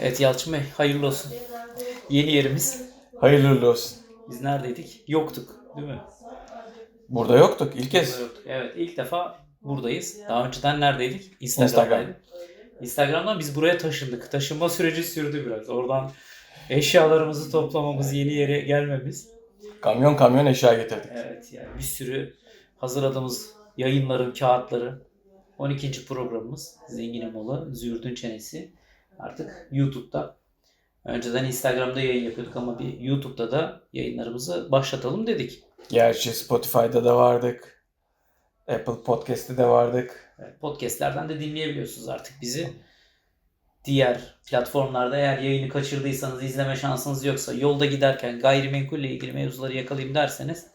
Evet Yalçın Bey hayırlı olsun. Yeni yerimiz. Hayırlı uğurlu olsun. Biz neredeydik? Yoktuk değil mi? Burada yoktuk ilk kez. Yoktuk. Evet ilk defa buradayız. Daha önceden neredeydik? Instagram'daydık. Instagram'dan biz buraya taşındık. Taşınma süreci sürdü biraz. Oradan eşyalarımızı toplamamız, yeni yere gelmemiz. Kamyon kamyon eşya getirdik. Evet yani bir sürü hazırladığımız yayınların kağıtları. 12. programımız Zengin Mola, Züğürdün Çenesi. Artık YouTube'da. Önceden Instagram'da yayın yapıyorduk ama bir YouTube'da da yayınlarımızı başlatalım dedik. Gerçi Spotify'da da vardık. Apple Podcast'te de vardık. Podcast'lerden de dinleyebiliyorsunuz artık bizi. Diğer platformlarda eğer yayını kaçırdıysanız, izleme şansınız yoksa, yolda giderken gayrimenkulle ilgili mevzuları yakalayayım derseniz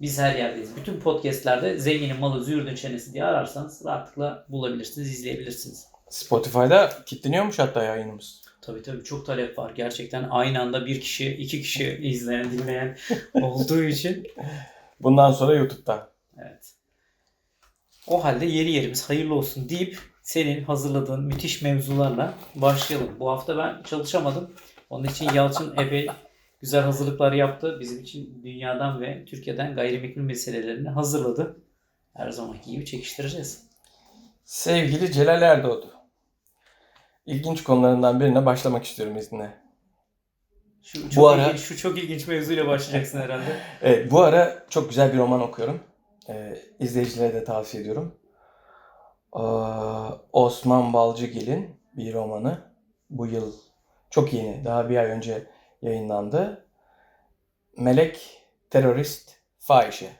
biz her yerdeyiz. Bütün podcastlerde zenginin malı züğürdün çenesi diye ararsanız rahatlıkla bulabilirsiniz, izleyebilirsiniz. Spotify'da kilitleniyormuş hatta yayınımız. Tabii tabii çok talep var. Gerçekten aynı anda bir kişi, iki kişi izleyen, dinleyen olduğu için. Bundan sonra YouTube'da. Evet. O halde yeni yerimiz hayırlı olsun deyip senin hazırladığın müthiş mevzularla başlayalım. Bu hafta ben çalışamadım. Onun için Yalçın epey güzel hazırlıklar yaptı. Bizim için dünyadan ve Türkiye'den gayrimenkul meselelerini hazırladı. Her zamanki gibi çekiştireceğiz. Sevgili Celal Erdoğdu. İlginç konularından birine başlamak istiyorum izninle. Şu çok, Bu ara- ilginç, şu çok ilginç mevzuyla başlayacaksın herhalde. Evet, bu ara çok güzel bir roman okuyorum. Ee, izleyicilere de tavsiye ediyorum. Ee, Osman Balcıgil'in bir romanı. Bu yıl çok yeni, daha bir ay önce yayınlandı. Melek, Terörist, Fahişe.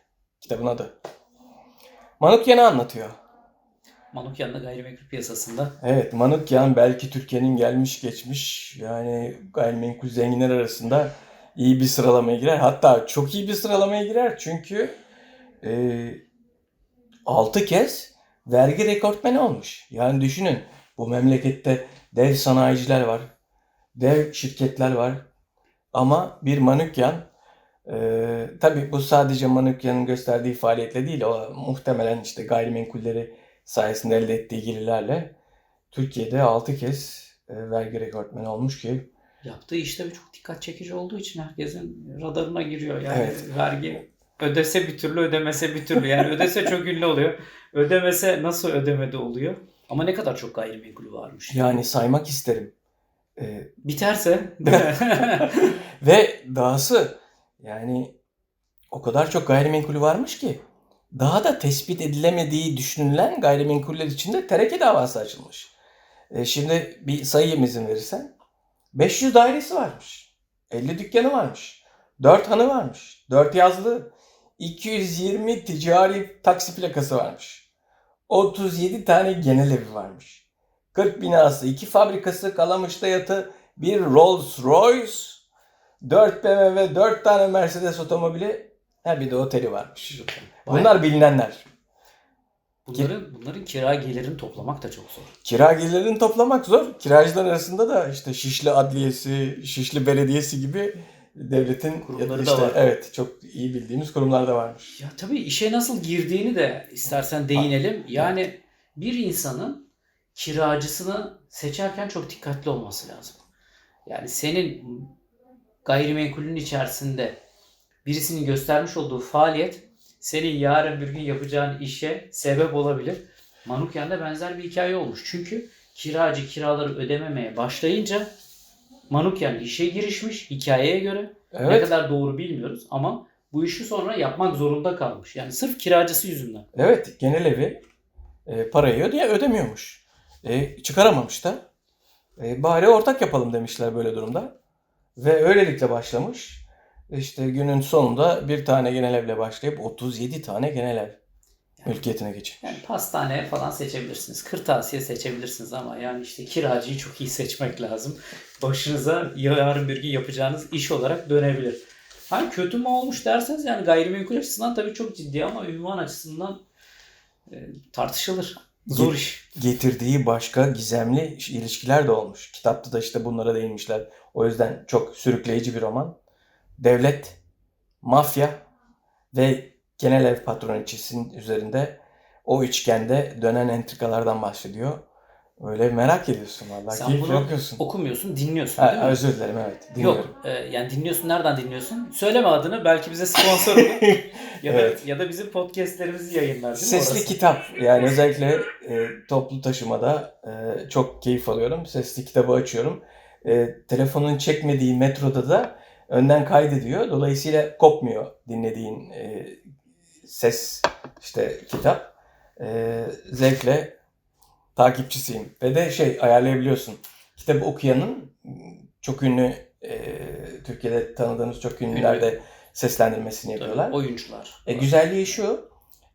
Kitabın adı. Manukyan'ı anlatıyor. Manukyan'da gayrimenkul piyasasında Evet, Manukyan belki Türkiye'nin gelmiş geçmiş yani gayrimenkul zenginler arasında iyi bir sıralamaya girer. Hatta çok iyi bir sıralamaya girer çünkü e, 6 kez vergi rekortmeni olmuş. Yani düşünün bu memlekette dev sanayiciler var, dev şirketler var ama bir Manukyan e, tabii bu sadece Manukyan'ın gösterdiği faaliyetle değil o muhtemelen işte gayrimenkulleri sayesinde elde ettiği gelirlerle Türkiye'de 6 kez e, vergi rekortmeni olmuş ki yaptığı işte çok dikkat çekici olduğu için herkesin radarına giriyor. Yani Evet. vergi ödese bir türlü ödemese bir türlü. Yani ödese çok ünlü oluyor. Ödemese nasıl ödemede oluyor? Ama ne kadar çok gayrimenkulü varmış. yani saymak isterim. E, Biterse ve dahası yani o kadar çok gayrimenkulü varmış ki daha da tespit edilemediği düşünülen gayrimenkuller içinde tereke davası açılmış. E, şimdi bir sayayım izin verirsen. 500 dairesi varmış. 50 dükkanı varmış. 4 hanı varmış. 4 yazlı. 220 ticari taksi plakası varmış. 37 tane genel evi varmış. 40 binası, 2 fabrikası, Kalamış'ta yatı, bir Rolls Royce, 4 BMW, 4 tane Mercedes otomobili, ha bir de oteli varmış. Bunlar bilinenler. bunların, bunların kira gelirini toplamak da çok zor. Kira gelirlerini toplamak zor. Kiracılar arasında da işte Şişli Adliyesi, Şişli Belediyesi gibi devletin Kurumları da işte, var. Evet, çok iyi bildiğimiz kurumlar da varmış. Ya tabii işe nasıl girdiğini de istersen değinelim. Yani bir insanın kiracısını seçerken çok dikkatli olması lazım. Yani senin gayrimenkulün içerisinde birisinin göstermiş olduğu faaliyet senin yarın bir gün yapacağın işe sebep olabilir. Manukyan'da benzer bir hikaye olmuş. Çünkü kiracı kiraları ödememeye başlayınca Manukyan işe girişmiş hikayeye göre. Ne Evet, kadar doğru bilmiyoruz ama bu işi sonra yapmak zorunda kalmış. Yani sırf kiracısı yüzünden. evet genel evi e, parayı ödeye ödemiyormuş. E, çıkaramamış da. E, bari ortak yapalım demişler böyle durumda. Ve öylelikle başlamış. İşte günün sonunda bir tane genel evle başlayıp 37 tane genel ev mülkiyetine geçirmiş. Yani pastane falan seçebilirsiniz. Kırtasiye seçebilirsiniz ama yani işte kiracıyı çok iyi seçmek lazım. Başınıza yarın bir gün yapacağınız iş olarak dönebilir. Hani kötü mü olmuş derseniz yani gayrimenkul açısından tabii çok ciddi ama ünvan açısından e, tartışılır. Zor iş. getirdiği başka gizemli ilişkiler de olmuş. Kitapta da işte bunlara değinmişler. O yüzden çok sürükleyici bir roman. Devlet, mafya ve genel ev patroniçesinin üzerinde o üçgende dönen entrikalardan bahsediyor. Öyle merak ediyorsun vallahi. Sen bunu okuyorsun. okumuyorsun, dinliyorsun Ha, değil mi? özür dilerim evet. Dinliyorum. Yok, e, yani dinliyorsun. Nereden dinliyorsun? Söyleme adını. Belki bize sponsor olur. ya da Evet. ya da bizim podcast'lerimizi yayınlar değil mi Sesli orası? kitap yani özellikle e, toplu taşımada e, çok keyif alıyorum. Sesli kitabı açıyorum. E, telefonun çekmediği metroda da önden kaydediyor. Dolayısıyla kopmuyor dinlediğin e, ses işte kitap. E, zevkle takipçisiyim. Ve de şey ayarlayabiliyorsun. Kitabı okuyanın çok ünlü e, Türkiye'de tanıdığımız çok ünlülerde seslendirmesini Tabii, yapıyorlar. oyuncular. E, güzelliği şu,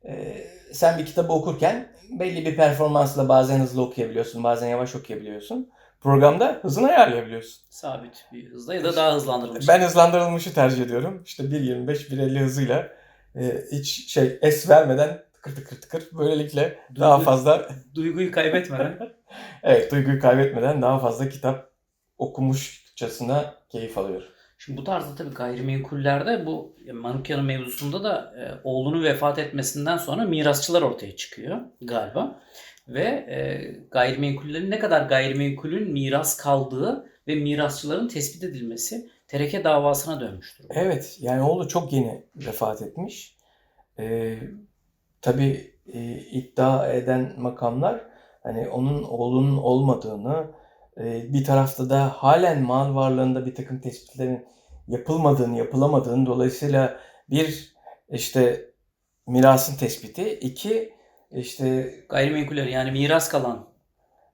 e, sen bir kitabı okurken belli bir performansla bazen hızlı okuyabiliyorsun, bazen yavaş okuyabiliyorsun. Programda hızını ayarlayabiliyorsun. Sabit bir hızda ya da daha hızlandırılmış. Ben hızlandırılmışı tercih ediyorum. İşte 1.25, 1.50 hızıyla e, hiç şey es vermeden tıkır tıkır tıkır böylelikle daha Duygu- fazla Duyguyu kaybetmeden. evet duyguyu kaybetmeden daha fazla kitap okumuşçasına keyif alıyorum. Şimdi bu tarzda tabii gayrimenkullerde bu Manukya'nın mevzusunda da e, oğlunun vefat etmesinden sonra mirasçılar ortaya çıkıyor galiba. Ve e, gayrimenkullerin ne kadar gayrimenkulün miras kaldığı ve mirasçıların tespit edilmesi tereke davasına dönmüştür. Evet, yani oğlu çok yeni vefat etmiş. Ee, tabii e, iddia eden makamlar hani onun oğlunun olmadığını, e, bir tarafta da halen mal varlığında bir takım tespitlerin yapılmadığını, yapılamadığını dolayısıyla bir işte mirasın tespiti, iki işte Gayrimenkuller yani miras kalan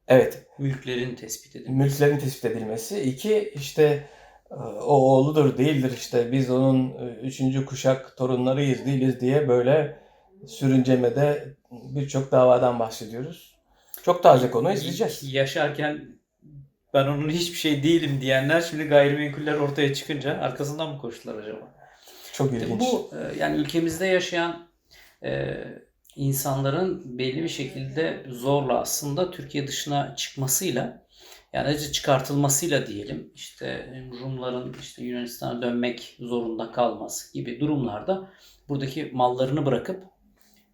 evet mülklerin tespit edilmesi. mülklerin tespit edilmesi. iki işte e, o oğludur değildir işte biz onun e, üçüncü kuşak torunlarıyız değiliz diye böyle sürüncemede birçok davadan bahsediyoruz. Çok taze konu izleyeceğiz. Yaşarken ben onun hiçbir şey değilim diyenler şimdi gayrimenkuller ortaya çıkınca arkasından mı koştular acaba? Çok ilginç. Bu e, yani ülkemizde yaşayan e, insanların belli bir şekilde zorla aslında Türkiye dışına çıkmasıyla yani çıkartılmasıyla diyelim işte Rumların işte Yunanistan'a dönmek zorunda kalması gibi durumlarda buradaki mallarını bırakıp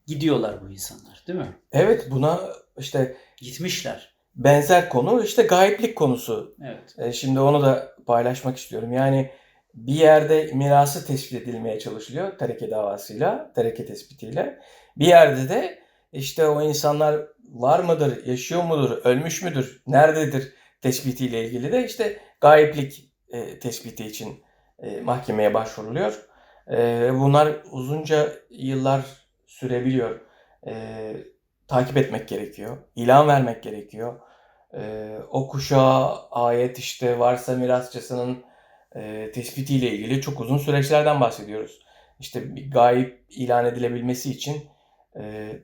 gidiyorlar bu insanlar değil mi? Evet buna işte Gitmişler. benzer konu işte gayiplik konusu. Evet. E, Şimdi onu da paylaşmak istiyorum. Yani bir yerde mirası tespit edilmeye çalışılıyor tereke davasıyla, tereke tespitiyle. Bir yerde de işte o insanlar var mıdır, yaşıyor mudur, ölmüş müdür, nerededir tespitiyle ilgili de işte gayiplik e, tespiti için e, mahkemeye başvuruluyor. E, bunlar uzunca yıllar sürebiliyor. E, takip etmek gerekiyor, ilan vermek gerekiyor. E, o kuşağa ait işte varsa mirasçısının e, tespitiyle ilgili çok uzun süreçlerden bahsediyoruz. İşte gayip ilan edilebilmesi için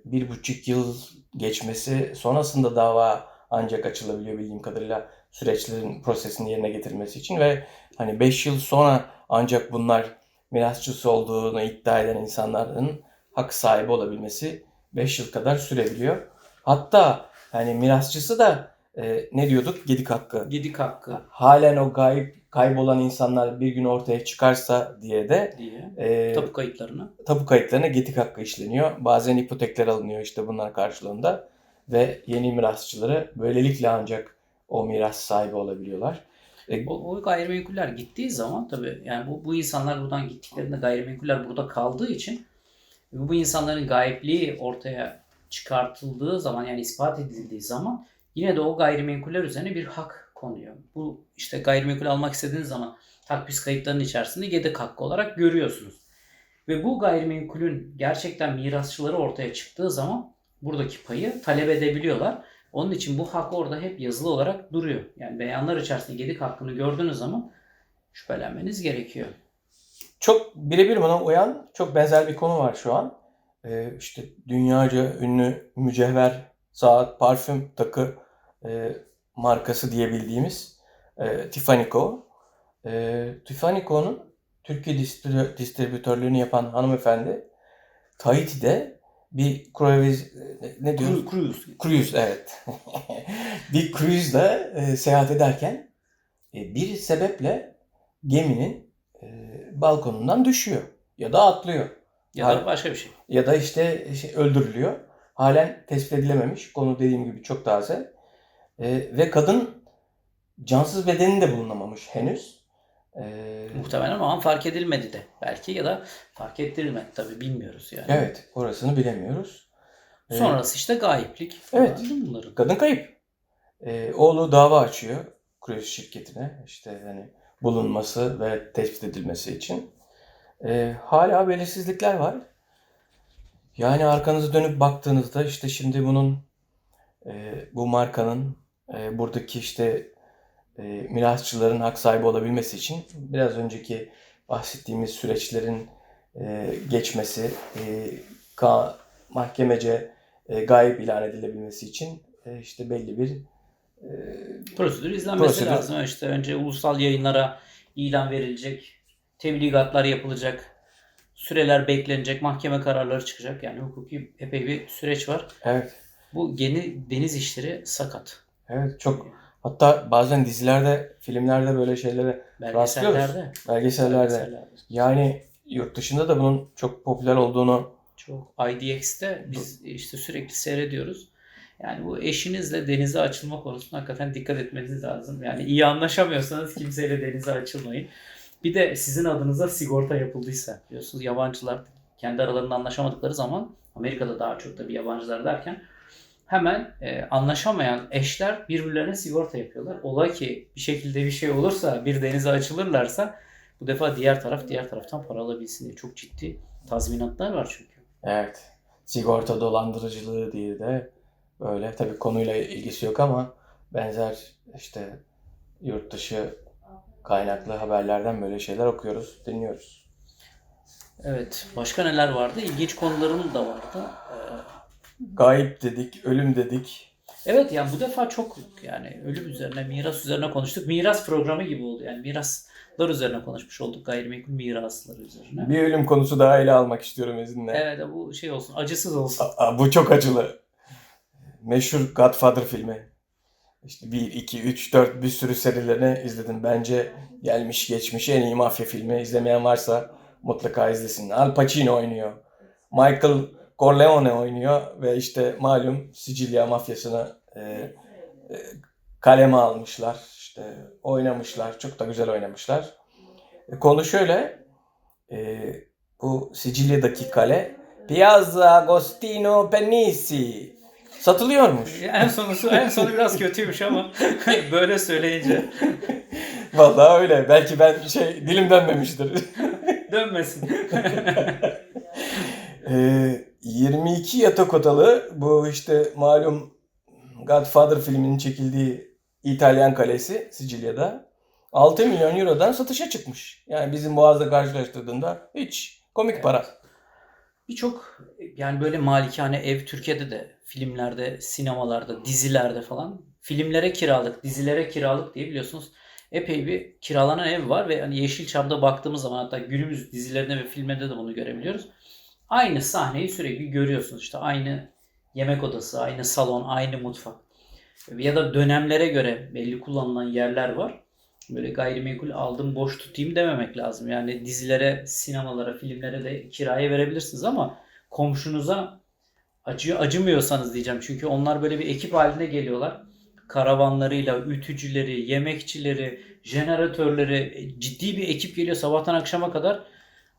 bir buçuk yıl geçmesi sonrasında dava ancak açılabiliyor bildiğim kadarıyla süreçlerin prosesini yerine getirmesi için ve hani 5 yıl sonra ancak bunlar mirasçısı olduğunu iddia eden insanların hak sahibi olabilmesi 5 yıl kadar sürebiliyor. Hatta hani mirasçısı da e, ne diyorduk? Gedik hakkı. Gedik hakkı Halen o gayip kaybolan insanlar bir gün ortaya çıkarsa diye de diye e, tapu kayıtlarını tapu kayıtlarına gedik hakkı işleniyor. Bazen ipotekler alınıyor işte bunlar karşılığında ve yeni mirasçıları böylelikle ancak o miras sahibi olabiliyorlar. E, O, o gayrimenkuller gittiği zaman tabii yani bu, bu insanlar buradan gittiklerinde gayrimenkuller burada kaldığı için bu insanların gayipliği ortaya çıkartıldığı zaman yani ispat edildiği zaman yine de o gayrimenkuller üzerine bir hak konuyor. Bu işte gayrimenkul almak istediğiniz zaman takpis kayıtlarının içerisinde yedek hakkı olarak görüyorsunuz. Ve bu gayrimenkulün gerçekten mirasçıları ortaya çıktığı zaman buradaki payı talep edebiliyorlar. Onun için bu hak orada hep yazılı olarak duruyor. Yani beyanlar içerisinde gedik hakkını gördüğünüz zaman şüphelenmeniz gerekiyor. Çok birebir buna uyan çok benzer bir konu var şu an. Ee, işte dünyaca ünlü mücevher, saat, parfüm, takı e, markası diyebildiğimiz e, Tiffany Co. E, Tiffany Co.'nun Türkiye distri- distribütörlüğünü yapan hanımefendi Tahiti'de bir cruise ne diyoruz? Cru- Cruise. Cruise evet. bir cruise'da e, seyahat ederken e, bir sebeple geminin e, balkonundan düşüyor ya da atlıyor Ya da başka bir şey. ya da işte şey, öldürülüyor. Halen tespit edilememiş. Konu dediğim gibi çok taze. E, ve kadın cansız bedeni de bulunamamış henüz. E, Muhtemelen o an fark edilmedi de belki ya da fark ettirilmedi tabii bilmiyoruz yani. evet, orasını bilemiyoruz. E, Sonrası işte gayiplik. Evet. bunların? Kadın kayıp. E, oğlu dava açıyor Cruise şirketine işte hani bulunması ve tespit edilmesi için. E, hala belirsizlikler var. Yani arkanızı dönüp baktığınızda işte şimdi bunun e, bu markanın e, buradaki işte e, mirasçıların hak sahibi olabilmesi için biraz önceki bahsettiğimiz süreçlerin e, geçmesi, e, ka- mahkemece e, gayip ilan edilebilmesi için e, işte belli bir e, Prosedür izlenmesi Prosedür. lazım. İşte önce ulusal yayınlara ilan verilecek, tebligatlar yapılacak, süreler beklenecek, mahkeme kararları çıkacak. Yani hukuki epey bir süreç var. evet Bu yeni deniz işleri sakat. Evet çok hatta bazen dizilerde, filmlerde böyle şeylere Belgesellerde. belgesellerde belgesellerde. yani yurt dışında da bunun çok popüler olduğunu Çok. IDX'te biz işte sürekli seyrediyoruz. Yani bu eşinizle denize açılma konusunda hakikaten dikkat etmeniz lazım. Yani iyi anlaşamıyorsanız kimseyle denize açılmayın. Bir de sizin adınıza sigorta yapıldıysa biliyorsunuz yabancılar kendi aralarında anlaşamadıkları zaman Amerika'da daha çok da bir yabancılar derken hemen e, anlaşamayan eşler birbirlerine sigorta yapıyorlar. Ola ki bir şekilde bir şey olursa bir denize açılırlarsa bu defa diğer taraf diğer taraftan para alabilsin diye çok ciddi tazminatlar var çünkü. Evet. Sigorta dolandırıcılığı diye de böyle tabii konuyla ilgisi yok ama benzer işte yurt dışı kaynaklı haberlerden böyle şeyler okuyoruz, dinliyoruz. Evet. Başka neler vardı? İlginç konularım da vardı. Gayip dedik, ölüm dedik. Evet yani bu defa çok yani ölüm üzerine, miras üzerine konuştuk. Miras programı gibi oldu. Yani miraslar üzerine konuşmuş olduk. Gayrimenkul mirasları üzerine. Bir ölüm konusu daha ele almak istiyorum izinle. Evet bu şey olsun. Acısız olsun. Aa, bu çok acılı. Meşhur Godfather filmi. İşte 1, 2, 3, 4 bir sürü serilerini izledim. Bence gelmiş geçmiş en iyi mafya filmi. İzlemeyen varsa mutlaka izlesin. Al Pacino oynuyor. Michael Corleone oynuyor ve işte malum Sicilya mafyasını e, e, kaleme almışlar. İşte oynamışlar. Çok da güzel oynamışlar. E, konu şöyle. E, bu Sicilya'daki kale Piazza Agostino Pennisi satılıyormuş. en sonusu en sonu biraz kötüymüş ama böyle söyleyince Vallahi öyle. Belki ben şey dilim dönmemiştir. dönmesin. 22 yatak odalı bu işte malum Godfather filminin çekildiği İtalyan kalesi Sicilya'da 6 milyon eurodan satışa çıkmış. Yani bizim Boğaz'da karşılaştırdığında hiç komik para. Birçok yani böyle malikane ev Türkiye'de de filmlerde, sinemalarda, dizilerde falan filmlere kiralık, dizilere kiralık diye biliyorsunuz epey bir kiralanan ev var ve hani Yeşilçam'da baktığımız zaman hatta günümüz dizilerinde ve filmlerinde de bunu görebiliyoruz. Aynı sahneyi sürekli görüyorsunuz. İşte aynı yemek odası, aynı salon, aynı mutfak. Ya da dönemlere göre belli kullanılan yerler var. Böyle gayrimenkul aldım boş tutayım dememek lazım. Yani dizilere, sinemalara, filmlere de kiraya verebilirsiniz ama komşunuza acıyor, acımıyorsanız diyeceğim. Çünkü onlar böyle bir ekip halinde geliyorlar. Karavanlarıyla, ütücüleri, yemekçileri, jeneratörleri e, ciddi bir ekip geliyor sabahtan akşama kadar.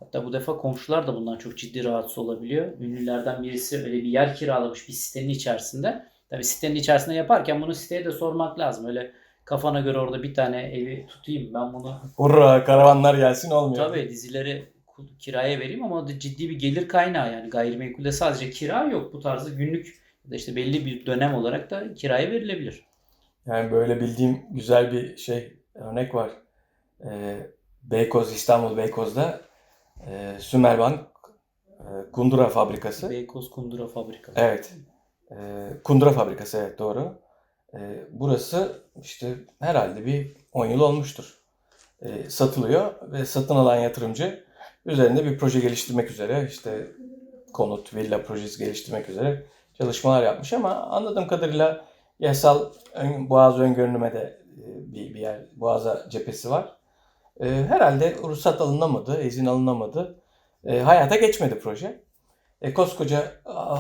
Hatta bu defa komşular da bundan çok ciddi rahatsız olabiliyor. Ünlülerden birisi öyle bir yer kiralamış bir sitenin içerisinde. Tabii sitenin içerisinde yaparken bunu siteye de sormak lazım. Öyle kafana göre orada bir tane evi tutayım ben bunu Hurra karavanlar gelsin olmuyor. tabii dizileri kiraya vereyim ama o da ciddi bir gelir kaynağı yani gayrimenkulde sadece kira yok bu tarzda günlük ya da işte belli bir dönem olarak da kiraya verilebilir. Yani böyle bildiğim güzel bir şey örnek var. Ee, Beykoz İstanbul Beykoz'da e, Sümerbank e, kundura fabrikası. Beykoz Kundura Fabrikası. Evet. E, kundura fabrikası evet doğru. E, burası işte herhalde bir 10 yıl olmuştur. E, satılıyor ve satın alan yatırımcı üzerinde bir proje geliştirmek üzere işte konut, villa projesi geliştirmek üzere çalışmalar yapmış ama anladığım kadarıyla yasal ön, boğaz öngörünüme de e, bir, bir yer, boğaza cephesi var. E, herhalde ruhsat alınamadı, izin alınamadı. E, hayata geçmedi proje. E, koskoca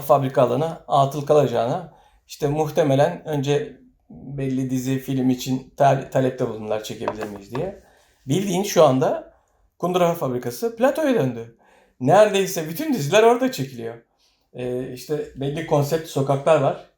fabrika alanı atıl kalacağına işte muhtemelen önce belli dizi, film için ta- talepte bulundular çekebilir miyiz diye. Bildiğin şu anda Kundura Fabrikası platoya döndü. Neredeyse bütün diziler orada çekiliyor. Ee, işte belli konsept sokaklar var.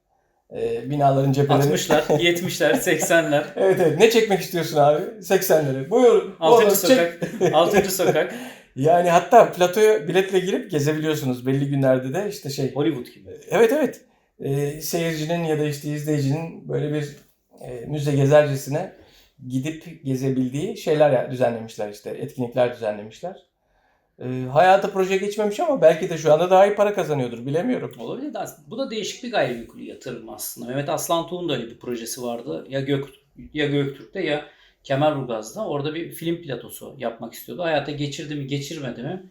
Ee, binaların cepheleri. 60'lar, 70'ler, 80'ler. Evet evet. Ne çekmek istiyorsun abi? 80'leri. Buyur. 6. oğlum, çek. sokak. 6. sokak. Yani hatta platoya biletle girip gezebiliyorsunuz belli günlerde de işte şey. Hollywood gibi. Evet evet. Ee, seyircinin ya da işte izleyicinin böyle bir e, müze gezercesine gidip gezebildiği şeyler düzenlemişler işte. Etkinlikler düzenlemişler. Ee, hayata proje geçmemiş ama belki de şu anda daha iyi para kazanıyordur. Bilemiyorum. Olabilir de bu da değişik bir gayrimenkul yatırım aslında. Mehmet Aslan Tuğ'un da öyle bir projesi vardı. Ya Gök ya Göktürk'te ya Kemerburgaz'da. Orada bir film platosu yapmak istiyordu. Hayata geçirdi mi geçirmedi mi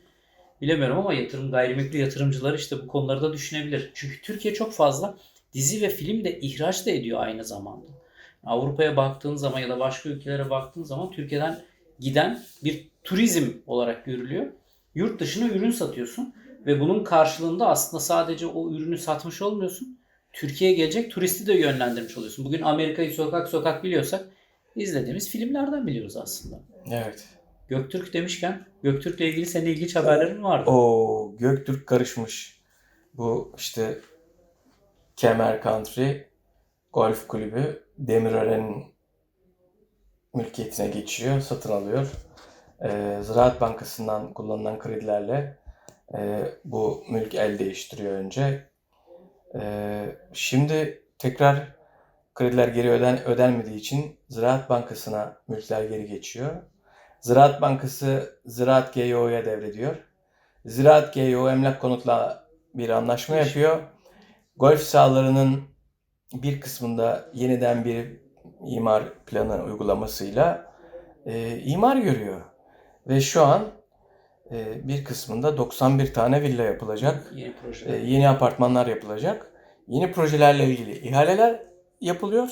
bilemiyorum ama yatırım gayrimenkul yatırımcıları işte bu konuları da düşünebilir. Çünkü Türkiye çok fazla dizi ve film de ihraç da ediyor aynı zamanda. Avrupa'ya baktığın zaman ya da başka ülkelere baktığın zaman Türkiye'den giden bir turizm olarak görülüyor. Yurt dışına ürün satıyorsun ve bunun karşılığında aslında sadece o ürünü satmış olmuyorsun. Türkiye'ye gelecek turisti de yönlendirmiş oluyorsun. Bugün Amerika'yı sokak sokak biliyorsak izlediğimiz filmlerden biliyoruz aslında. Evet. Göktürk demişken Göktürk'le ilgili senin ilginç haberlerin vardı. O Göktürk karışmış. Bu işte Kemer Country Golf Kulübü Demirören'in mülkiyetine geçiyor, satın alıyor. Ee, Ziraat Bankası'ndan kullanılan kredilerle e, bu mülk el değiştiriyor önce. Ee, şimdi tekrar krediler geri öden ödenmediği için Ziraat Bankası'na mülkler geri geçiyor. Ziraat Bankası Ziraat GYO'ya devrediyor. Ziraat GYO emlak konutla bir anlaşma yapıyor. Golf sahalarının bir kısmında yeniden bir imar planı uygulamasıyla e, imar görüyor. Ve şu an e, bir kısmında 91 tane villa yapılacak. Yeni E, proje. yeni apartmanlar yapılacak. Yeni projelerle ilgili ihaleler yapılıyor.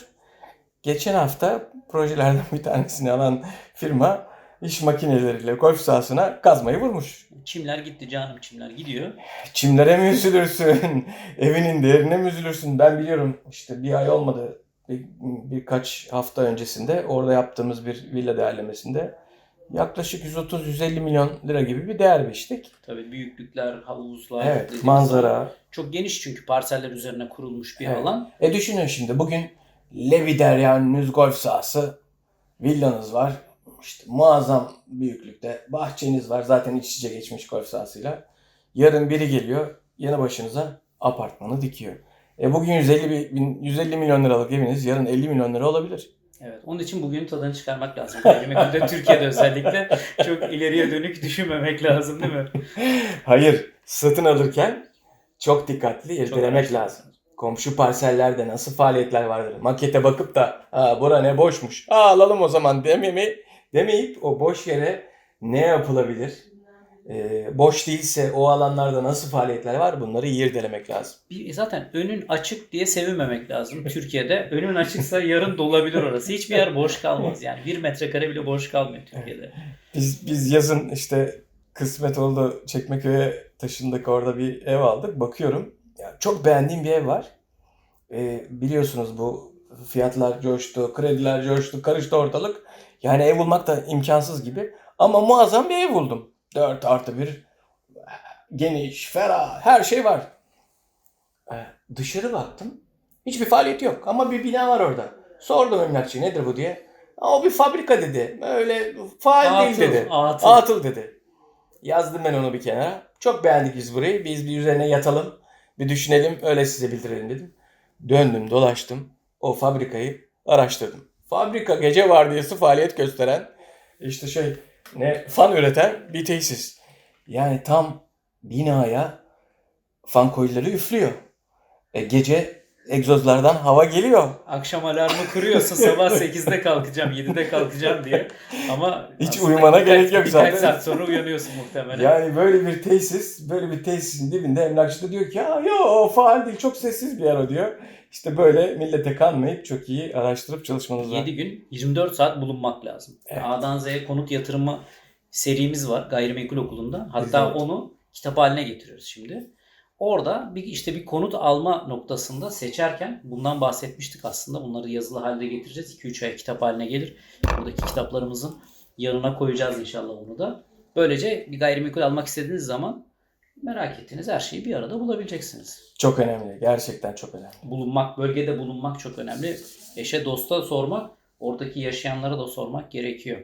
Geçen hafta projelerden bir tanesini alan firma iş makineleriyle golf sahasına kazmayı vurmuş. Çimler gitti canım çimler gidiyor. Çimlere mi üzülürsün? Evinin değerine mi üzülürsün? Ben biliyorum işte bir ay olmadı. Bir, birkaç hafta öncesinde orada yaptığımız bir villa değerlemesinde yaklaşık 130-150 milyon lira gibi bir değer biçtik. Tabii büyüklükler, havuzlar. Evet, manzara. Çok geniş çünkü parseller üzerine kurulmuş bir Evet. alan. E düşünün şimdi bugün Levi Deryan'ın golf sahası, villanız var. İşte muazzam büyüklükte bahçeniz var. Zaten iç içe geçmiş golf sahasıyla. Yarın biri geliyor yanı başınıza apartmanı dikiyor. E bugün 150, bi- bin, 150 milyon liralık eviniz yarın 50 milyon lira olabilir. Evet. Onun için bugünün tadını çıkarmak lazım. Gayrimenkulde Türkiye'de özellikle çok ileriye dönük düşünmemek lazım değil mi? Hayır satın alırken çok dikkatli irdelemek lazım. Komşu parsellerde nasıl faaliyetler vardır? Makete bakıp da Aa, bura ne boşmuş. Aa, alalım o zaman dememi, demeyip o boş yere ne yapılabilir? Ee, boş değilse o alanlarda nasıl faaliyetler var? Bunları irdelemek lazım. Bir, zaten önün açık diye sevinmemek lazım Türkiye'de. Önün açıksa yarın dolabilir orası. Hiçbir yer boş kalmaz yani. Bir metrekare bile boş kalmıyor Türkiye'de. Biz biz yazın işte kısmet oldu Çekmeköy'e taşındık orada bir ev aldık. Bakıyorum ya çok beğendiğim bir ev var. Ee, biliyorsunuz bu fiyatlar coştu, krediler coştu, karıştı ortalık. Yani ev bulmak da imkansız gibi. Ama muazzam bir ev buldum. 4 artı 1 geniş, ferah, her şey var. Ee, dışarı baktım. Hiçbir faaliyet yok ama bir bina var orada. Sordum emlakçıya nedir bu diye. O bir fabrika dedi. Öyle faal değil dedi. atıl. Atıl dedi. Yazdım ben onu bir kenara. Çok beğendik biz burayı. Biz bir üzerine yatalım. Bir düşünelim. Öyle size bildirelim dedim. Döndüm dolaştım. O fabrikayı araştırdım. Fabrika gece vardiyası faaliyet gösteren işte şey ne fan üreten bir tesis. Yani tam binaya fan koyuları üflüyor. E, gece egzozlardan hava geliyor. Akşam alarmı kuruyorsa sabah 8'de kalkacağım, 7'de kalkacağım diye. Ama Hiç uyumana birkaç- gerek yok birkaç zaten. saat sonra uyanıyorsun muhtemelen. Yani böyle bir tesis, böyle bir tesisin dibinde emlakçı da diyor ki ya yo faal değil çok sessiz bir yer o diyor. İşte böyle millete kanmayıp çok iyi araştırıp çalışmanız var. 7 gün 24 saat bulunmak lazım. Evet. A'dan Z'ye konut yatırımı serimiz var gayrimenkul okulunda. Hatta Evet. onu kitap haline getiriyoruz şimdi. Orada bir işte bir konut alma noktasında seçerken bundan bahsetmiştik aslında. Bunları yazılı halde getireceğiz. 2-3 ay kitap haline gelir. Buradaki kitaplarımızın yanına koyacağız inşallah onu da. Böylece bir gayrimenkul almak istediğiniz zaman merak ettiğiniz her şeyi bir arada bulabileceksiniz. Çok önemli. Gerçekten çok önemli. Bulunmak, bölgede bulunmak çok önemli. Eşe dosta sormak, oradaki yaşayanlara da sormak gerekiyor.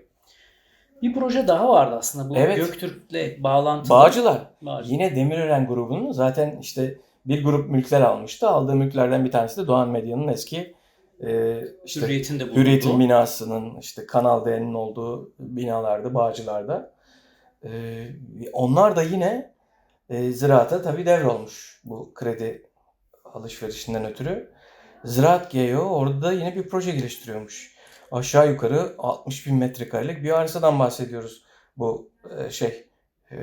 Bir proje daha vardı aslında bu Evet. Göktürk'le bağlantılı. Bağcılar. Bağcı. Yine Demirören grubunun zaten işte bir grup mülkler almıştı. Aldığı mülklerden bir tanesi de Doğan Medya'nın eski e, işte Hürriyet'in de bulunduğu. Hürriyet'in binasının işte Kanal D'nin olduğu binalarda, Bağcılar'da. E, onlar da yine e, ziraata tabii devrolmuş bu kredi alışverişinden ötürü. Ziraat GEO orada da yine bir proje geliştiriyormuş. Aşağı yukarı 60 bin metrekarelik bir arsadan bahsediyoruz. Bu e, şey e,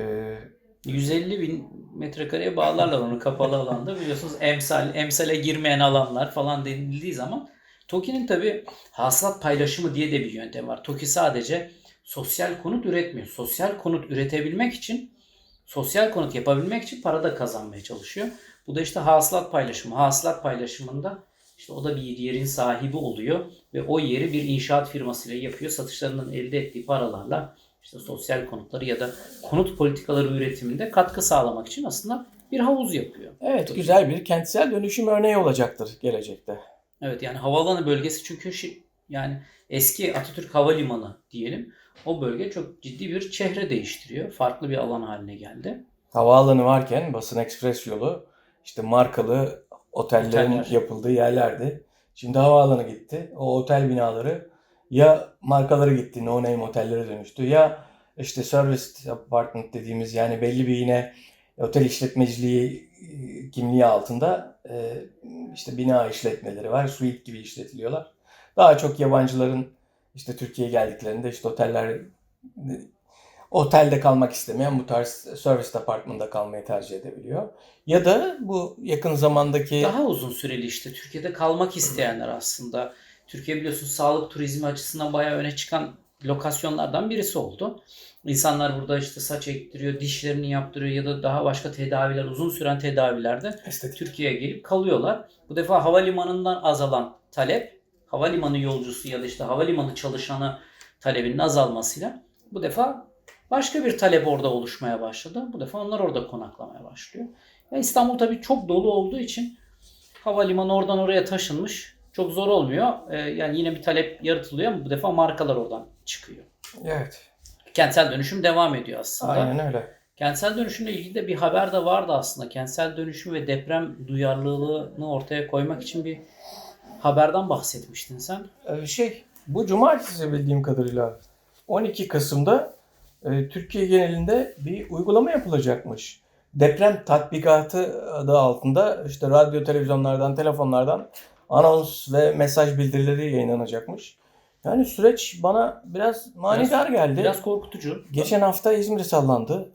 150 bin metrekareye bağlarlar onu kapalı alanda. Biliyorsunuz emsal, emsale girmeyen alanlar falan denildiği zaman TOKİ'nin tabi hasılat paylaşımı diye de bir yöntem var. TOKİ sadece sosyal konut üretmiyor. Sosyal konut üretebilmek için, sosyal konut yapabilmek için para da kazanmaya çalışıyor. Bu da işte hasılat paylaşımı. Hasılat paylaşımında işte o da bir yerin sahibi oluyor ve o yeri bir inşaat firmasıyla yapıyor. Satışlarından elde ettiği paralarla işte sosyal konutları ya da konut politikaları üretiminde katkı sağlamak için aslında bir havuz yapıyor. evet güzel bir kentsel dönüşüm örneği olacaktır gelecekte. Evet yani havaalanı bölgesi çünkü şi- yani eski Atatürk Havalimanı diyelim. O bölge çok ciddi bir çehre değiştiriyor. Farklı bir alan haline geldi. Havaalanı varken basın ekspres yolu işte markalı otellerin Oteller. yapıldığı yerlerdi. Şimdi havaalanı gitti. O otel binaları ya markaları gitti, no name otellere dönüştü ya işte service apartment dediğimiz yani belli bir yine otel işletmeciliği e, kimliği altında e, işte bina işletmeleri var. Suite gibi işletiliyorlar. Daha çok yabancıların işte Türkiye'ye geldiklerinde işte oteller otelde kalmak istemeyen bu tarz service apartmanda kalmayı tercih edebiliyor. Ya da bu yakın zamandaki Daha uzun süreli işte Türkiye'de kalmak isteyenler aslında. Türkiye biliyorsunuz sağlık turizmi açısından bayağı öne çıkan lokasyonlardan birisi oldu. İnsanlar burada işte saç ektiriyor, dişlerini yaptırıyor ya da daha başka tedaviler, uzun süren tedavilerde estetik Türkiye'ye gelip kalıyorlar. Bu defa havalimanından azalan talep, havalimanı yolcusu ya da işte havalimanı çalışanı talebinin azalmasıyla bu defa başka bir talep orada oluşmaya başladı. Bu defa onlar orada konaklamaya başlıyor. Ya İstanbul tabii çok dolu olduğu için havalimanı oradan oraya taşınmış. Çok zor olmuyor. Ee, yani yine bir talep yaratılıyor ama bu defa markalar oradan çıkıyor. Evet. Kentsel dönüşüm devam ediyor aslında. Aynen öyle. Kentsel dönüşümle ilgili de bir haber de vardı aslında. Kentsel dönüşüm ve deprem duyarlılığını ortaya koymak için bir haberden bahsetmiştin sen. Ee, şey bu cumartesi bildiğim kadarıyla 12 Kasım'da e, Türkiye genelinde bir uygulama yapılacakmış. Deprem tatbikatı adı altında işte radyo, televizyonlardan, telefonlardan anons ve mesaj bildirileri yayınlanacakmış. Yani süreç bana biraz manidar geldi. Biraz korkutucu. Geçen hafta İzmir sallandı.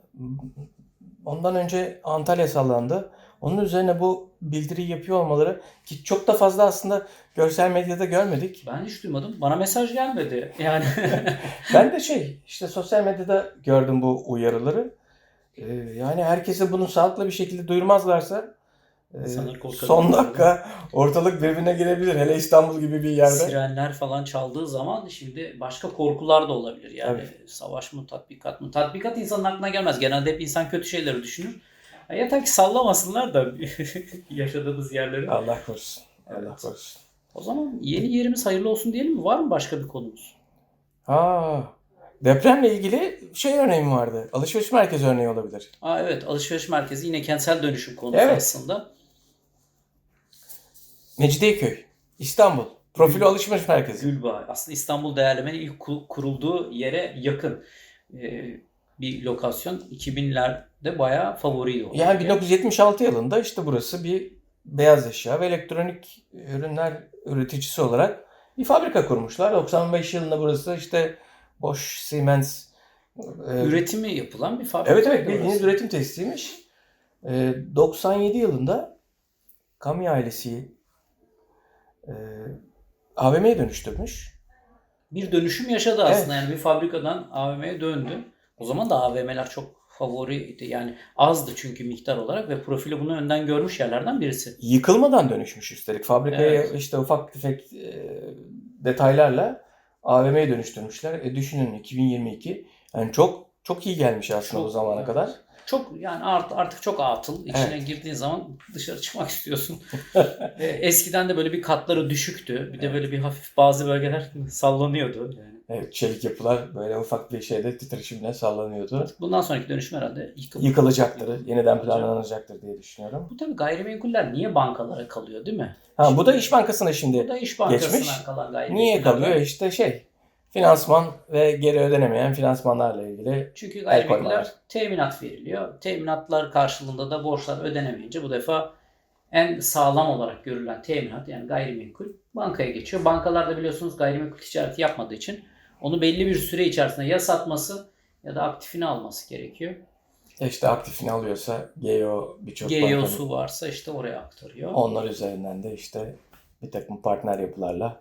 Ondan önce Antalya sallandı. Onun üzerine bu bildiriyi yapıyor olmaları ki çok da fazla aslında görsel medyada görmedik. Ben hiç duymadım. Bana mesaj gelmedi. Yani Ben de şey işte sosyal medyada gördüm bu uyarıları. Ee, yani herkese bunu sağlıklı bir şekilde duyurmazlarsa e, son dakika ortalık birbirine girebilir. Hele İstanbul gibi bir yerde. sirenler falan çaldığı zaman şimdi başka korkular da olabilir. Yani savaş mı, tatbikat mı? Tatbikat insanın aklına gelmez. Genelde hep insan kötü şeyleri düşünür. Ya yeter ki sallamasınlar da yaşadığımız yerleri. Allah korusun. Allah Evet. korusun. O zaman yeni yerimiz hayırlı olsun diyelim mi? Var mı başka bir konumuz? Ha, depremle ilgili şey örneğim vardı. Alışveriş merkezi örneği olabilir. Aa evet alışveriş merkezi yine kentsel dönüşüm konusu Evet. aslında. Mecidiyeköy, İstanbul. Profili alışveriş merkezi. Gülbağ. Aslında İstanbul Değerleme'nin ilk ku- kurulduğu yere yakın ee, bir lokasyon. 2000'lerde bayağı favoriydi. Yani 1976 yılında işte burası bir beyaz eşya ve elektronik ürünler üreticisi olarak bir fabrika kurmuşlar. 95 yılında burası işte Bosch, Siemens e, Üretimi yapılan bir fabrika. Evet evet bildiğiniz üretim tesisiymiş. E, 97 yılında Kami ailesi e, AVM'ye dönüştürmüş. Bir dönüşüm yaşadı aslında. Yani bir fabrikadan AVM'ye döndü. O zaman da AVM'ler çok favoriydi. Yani azdı çünkü miktar olarak ve profili bunu önden görmüş yerlerden birisi. Yıkılmadan dönüşmüş üstelik. Fabrikayı Evet. işte ufak tefek e, detaylarla AVM'ye dönüştürmüşler. E düşünün 2022. Yani çok çok iyi gelmiş aslında Çok, bu zamana evet. kadar. Çok yani art, artık çok atıl. İçine Evet. girdiğin zaman dışarı çıkmak istiyorsun. E, Eskiden de böyle bir katları düşüktü. Bir de böyle bir hafif bazı bölgeler sallanıyordu. Yani. Evet, çelik yapılar böyle ufak bir şeyde titreşimle sallanıyordu. Bundan sonraki dönüşüm herhalde yıkıl- Yıkılacaktır, yeniden Yıkılacak. planlanacaktır diye düşünüyorum. Bu tabii gayrimenkuller niye bankalara kalıyor değil mi? Ha bu da İş Bankası'na Bu şimdi. da İş Bankası'na Geçmiş. kalan gayrimenkuller. Niye kalıyor? İşte şey, finansman ve geri ödenemeyen finansmanlarla ilgili. Çünkü gayrimenkuller teminat veriliyor. Teminatlar karşılığında da borçlar ödenemeyince bu defa en sağlam olarak görülen teminat yani gayrimenkul bankaya geçiyor. Bankalar da biliyorsunuz gayrimenkul ticareti yapmadığı için onu belli bir süre içerisinde ya satması ya da aktifini alması gerekiyor. E İşte aktifini alıyorsa GEO birçok GEO'su varsa işte oraya aktarıyor. onlar üzerinden de işte bir takım partner yapılarla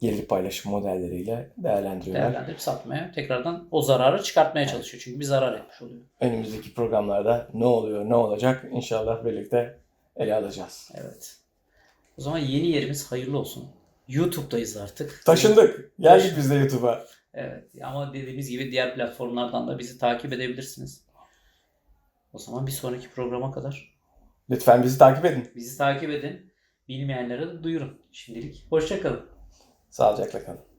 gelir paylaşım modelleriyle değerlendiriyorlar. Değerlendirip satmaya, tekrardan o zararı çıkartmaya çalışıyor. Çünkü bir zarar etmiş oluyor. Önümüzdeki programlarda ne oluyor, ne olacak inşallah birlikte ele alacağız. Evet. O zaman yeni yerimiz hayırlı olsun. YouTube'dayız artık. Taşındık. Geldik biz de YouTube'a. Evet ama dediğimiz gibi diğer platformlardan da bizi takip edebilirsiniz. O zaman bir sonraki programa kadar Lütfen bizi takip edin. bizi takip edin. Bilmeyenlere de duyurun. Şimdilik hoşçakalın. Sağlıcakla kalın.